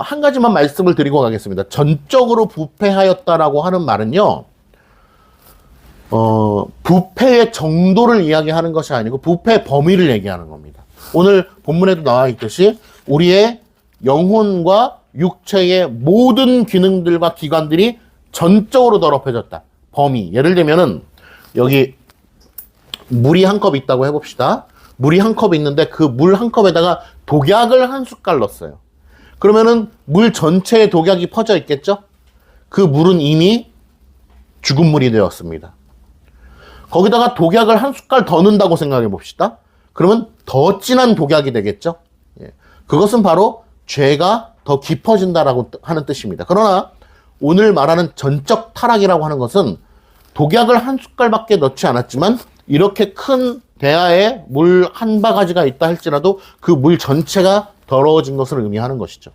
한 가지만 말씀을 드리고 가겠습니다. 전적으로 부패하였다라고 하는 말은요, 어, 부패의 정도를 이야기하는 것이 아니고 부패 범위를 얘기하는 겁니다. 오늘 본문에도 나와 있듯이 우리의 영혼과 육체의 모든 기능들과 기관들이 전적으로 더럽혀졌다. 범위. 예를 들면은 여기 물이 한 컵 있다고 해봅시다. 물이 한 컵 있는데 그 물 한 컵에다가 독약을 한 숟갈 넣었어요. 그러면은 물 전체에 독약이 퍼져 있겠죠? 그 물은 이미 죽은 물이 되었습니다. 거기다가 독약을 한 숟갈 더 넣는다고 생각해 봅시다. 그러면 더 진한 독약이 되겠죠? 예. 그것은 바로 죄가 더 깊어진다라고 뜻- 하는 뜻입니다. 그러나 오늘 말하는 전적 타락이라고 하는 것은 독약을 한 숟갈밖에 넣지 않았지만 이렇게 큰 대야에 물 한 바가지가 있다 할지라도 그 물 전체가 더러워진 것을 의미하는 것이죠.